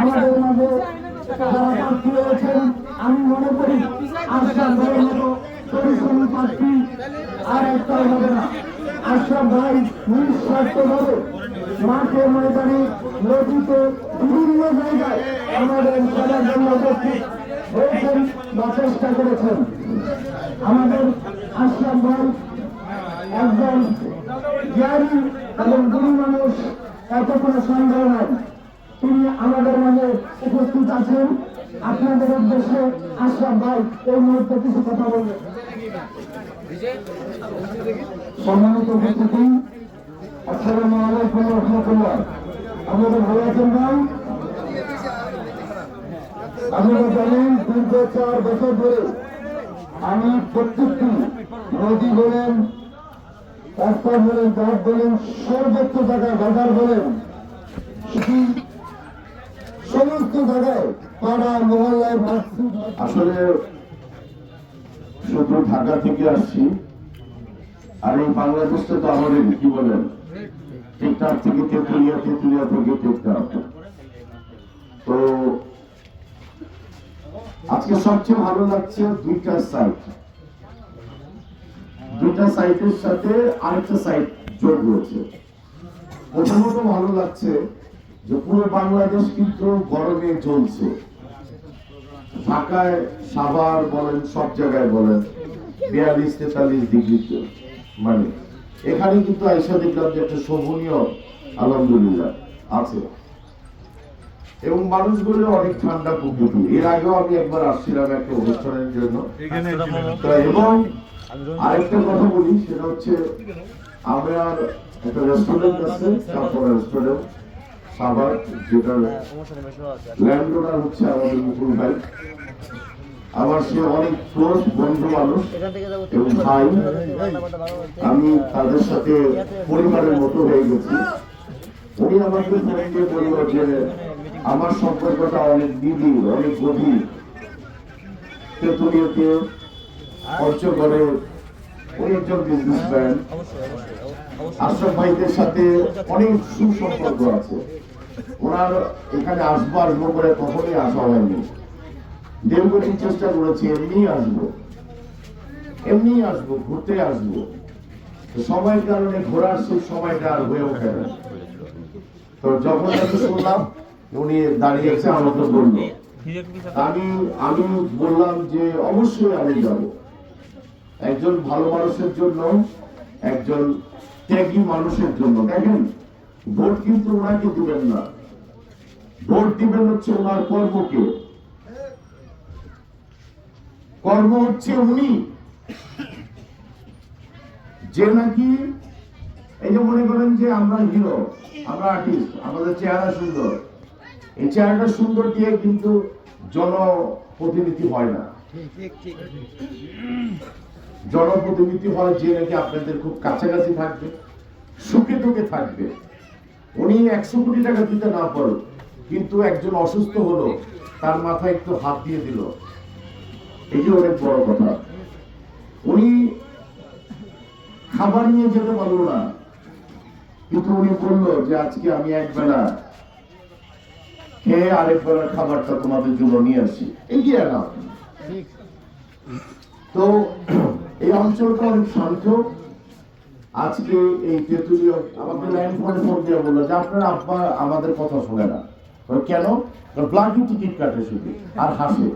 আমাদের মাঝে যারা প্রার্থী রয়েছেন আমি মনে করি আশরাফ ভাইয়ের মতো পরিশ্রমী প্রার্থী আর একটা হবে না আশরাফ ভাই নিঃস্বার্থভাবে মাঠে ময়দানে নদীতে বিভিন্ন জায়গায় আমাদের সবার জন্য উপস্থিত হয়েছেন বা চেষ্টা করেছেন আমাদের আশরাফ ভাই একজন জ্ঞানী এবং গুরু মানুষ, এত কোনো সন্দেহ নাই। তিনি আমাদের মাঝে উপস্থিত আছেন। আপনাদের উদ্দেশ্যে আশরাফ ভাই, এই মুহূর্তে কিছু কথা বলবেন সম্মানিত উপস্থিতি, আসসালামু আলাইকুম রহমতুল্লাহ। আমাদের ভালো আছেন ভাই? আপনারা জানেন, দীর্ঘ চার বছর ধরে আমি প্রত্যেকটি নদী বলেন, রাস্তা বলেন, ঘাট বলেন, সর্বোচ্চ জায়গায় বাজার বলেন সমস্ত জায়গায় পাড়া, মহল্লায় আসলে শুধু ঢাকা থেকে আসছি, আর এই বাংলাদেশটা তো আমাদের কি বলেন? টেকটাপ থেকে তেতুলিয়া তেতুলিয়া থেকে টেকটাপ তো আজকে সবচেয়ে ভালো লাগছে দুইটা সাইট দুইটা সাইটের সাথে আরেকটা সাইট যোগ হয়েছে। প্রথমত ভালো লাগছে যে পুরো বাংলাদেশ কিন্তু গরমে জ্বলছে। ঢাকায় সাভার বলেন সব জায়গায় বলেন বিয়াল্লিশ তেতাল্লিশ ডিগ্রিতে। মানে এখানে কিন্তু আইসা দেখলাম যে একটা শোভনীয় আলহামদুলিল্লাহ আছে। এবং মানুষগুলো অনেক ঠান্ডা প্রকৃতি এর আগেও আমি একবার আসছিলাম একটা অনুষ্ঠানের জন্য। এবং আরেকটা কথা বলি সেটা হচ্ছে আমার একটা রেস্টুরেন্ট আছে তারপর রেস্টুরেন্ট সাভার যেটা ল্যান্ডোনার হচ্ছে আমাদের মুকুল ভাই। আমার সে অনেক ক্লোজ বন্ধু মানুষ এবং ভাই। আমি তাদের সাথে পরিবারের মতো হয়ে গেছি। উনি আমাকে ফোনে বলল যে, আমার সম্পর্কটা অনেক নিবিড়, অনেক গভীর। তেতুলিয়াতে পঞ্চগড়ে উনি একজন বিজনেসম্যান আশরাফ ভাইদের সাথে অনেক সুসম্পর্ক আছে। ওনার এখানে আসব আসব করে কখনোই আসা হয়নি। দেবগতির চেষ্টা করেছি এমনি আসব। এমনি আসব, ঘুরতে আসব। সময়ের কারণে ঘোরার সেই সময়টা আর হয়ে ওঠে না। তো যখন আমি শুনলাম, উনি দাঁড়িয়েছে আমাকে বলল, আমি আমি বললাম যে অবশ্যই আমি যাব। একজন ভালো মানুষের জন্য, একজন ত্যাগী মানুষের জন্য। দেখেন ভোট কিন্তু ওনাকে দিবেন না। ভোট দিবেন হচ্ছে ওনার কর্মকে। কর্ম হচ্ছে উনি। যে নাকি, এই যে মনে করেন যে আমরা হিরো, আমরা আর্টিস্ট আমাদের চেহারা সুন্দর। এই চেহারাটা সুন্দর দিয়ে কিন্তু জনপ্রতিনিধি হয় না। জনপ্রতিনিধি হয় যে নাকি আপনাদের খুব কাছাকাছি থাকবে, সুখে দুঃখে থাকবে। উনি একশো কোটি টাকা দিতে না পারো কিন্তু একজন অসুস্থ হলো, তার মাথায় একটু হাত দিয়ে দিল। এটি অনেক বড় কথা। উনি খাবার নিয়ে যেতে পারল না, কিন্তু উনি বলল যে আজকে আমি একবেলা খেয়ে আরেক বেলার খাবারটা তোমাদের জন্য নিয়ে আসি। এগিয়ে না তো এই অঞ্চলটা অনেক শান্ত আজকে এই তেঁতুলিয়া আমাকে লাইন ফোনে ফোন দিয়ে বলল যে আপনার আব্বা আমাদের কথা শোনে না। কেন? টিকিট কাটে শুধু আর হাসে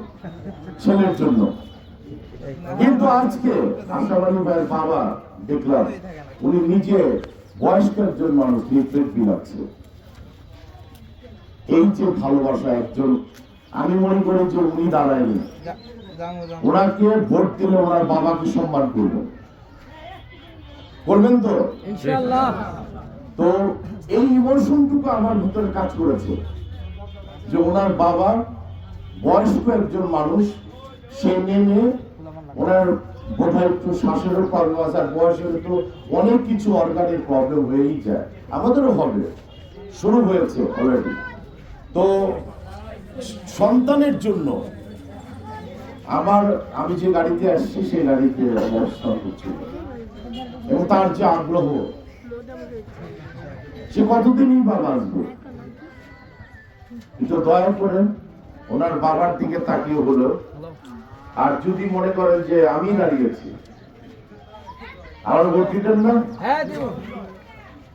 ছেলের জন্য। কিন্তু আজকে আশাবাদী ভাইয়ের বাবা দেখলাম উনি নিজে বয়স্ক একজন মানুষ লিফলেট বিলাচ্ছে এই যে ভালোবাসা একজন আমি মনে করি যে উনি দাঁড়ায়নি। ওনাকে ভোট দিলে ওনার বাবাকে সম্মান করবেন। করবেন তো? তো এই ইমোশনটুকু আমার ভিতরে কাজ করেছে যে ওনার বাবা বয়স্ক একজন মানুষ সে নেমে ওনার বোধহয় একটু শ্বাসেরও প্রবলেম আছে আর বয়স হলে তো অনেক কিছু অর্গানের প্রবলেম হয়েই যায়। আমাদেরও হবে। শুরু হয়েছে অলরেডি তো সন্তানের জন্য আমার আমি যে গাড়িতে আসছি সেই গাড়িতে অবস্থান করছিল এবং তার যে আগ্রহ সে কতদিনই বা বাঁচবে একটু দয়া করে ওনার বাবার দিকে তাকিয়ে হলো। আর যদি মনে করেন যে আমি দাঁড়িয়েছি আমার ভোট দিতেন না? হ্যাঁ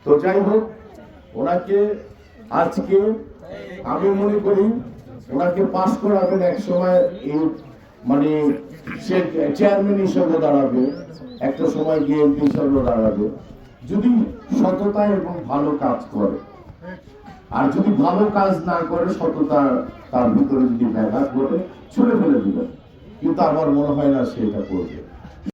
তো যাই হোক ওনাকে আজকে আমি মনে করি ওনাকে পাশ করাবেন এক সময় এই মানে সে চেয়ারম্যান হিসাবে দাঁড়াবে, একটা সময় বিএনপি হিসাবে দাঁড়াবে, যদি সততা এবং ভালো কাজ করে। আর যদি ভালো কাজ না করে, সততা তার ভিতরে যদি ব্যাঘাত ঘটে, ছুড়ে ফেলে দিবেন কিন্তু আমার মনে হয় না সে এটা করবে।